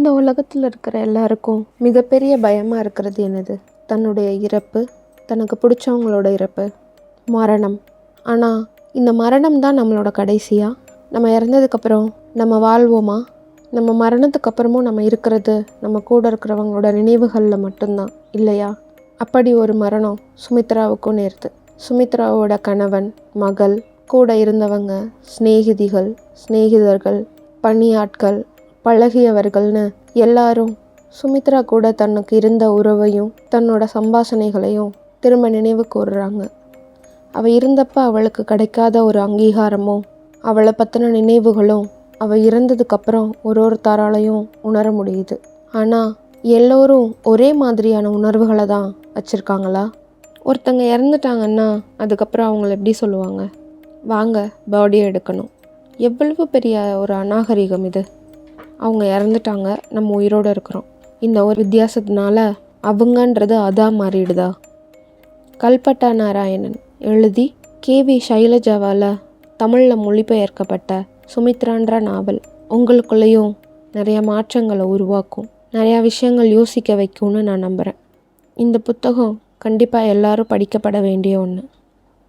இந்த உலகத்தில் இருக்கிற எல்லாருக்கும் மிகப்பெரிய பயமாக இருக்கிறது என்னது? தன்னுடைய இறப்பு தனக்கு பிடிச்சவங்களோட இறப்பு மரணம். ஆனால் இந்த மரணம் தான் நம்மளோட கடைசியா? நம்ம இறந்ததுக்கப்புறம் நம்ம வாழ்வோமா? நம்ம மரணத்துக்கு அப்புறமும் நம்ம இருக்கிறது நம்ம கூட இருக்கிறவங்களோட நினைவுகளில் மட்டும்தான் இல்லையா? அப்படி ஒரு மரணம் சுமித்ராவுக்கும் நேர்த்து. சுமித்ராவோட கணவன் மகள் கூட இருந்தவங்க சிநேகிதிகள் சிநேகிதர்கள் பணியாட்கள் பழகியவர்கள்னு எல்லாரும் சுமித்ரா கூட தனக்கு இருந்த உறவையும் தன்னோட சம்பாஷணைகளையும் திரும்ப நினைவு கூறுறாங்க. அவள் இருந்தப்ப அவளுக்கு கிடைக்காத ஒரு அங்கீகாரமும் அவளை பற்றின நினைவுகளும் அவள் இறந்ததுக்கப்புறம் ஒரு ஒருத்தராலையும் உணர முடியுது. ஆனால் எல்லோரும் ஒரே மாதிரியான உணர்வுகளை தான் வச்சுருக்காங்களா? ஒருத்தங்க இறந்துட்டாங்கன்னா அதுக்கப்புறம் அவங்கள எப்படி சொல்லுவாங்க? வாங்க பாடியை எடுக்கணும். எவ்வளவு பெரிய ஒரு அநாகரிகம் இது. அவங்க இறந்துட்டாங்க. நம்ம உயிரோடு இருக்கிறோம். இந்த ஒரு வித்தியாசத்தினால அவங்கன்றது அதாக மாறிடுதா? கல்பட்டா நாராயணன் எழுதி கேவி சைலஜாவால் தமிழில் மொழிபெயர்க்கப்பட்ட சுமித்ரான்ற நாவல் உங்களுக்குள்ளேயும் நிறைய மாற்றங்களை உருவாக்கும். நிறையா விஷயங்கள் யோசிக்க வைக்கும்னு நான் நம்புகிறேன் இந்த புத்தகம் கண்டிப்பாக எல்லாரும் படிக்கப்பட வேண்டிய ஒன்று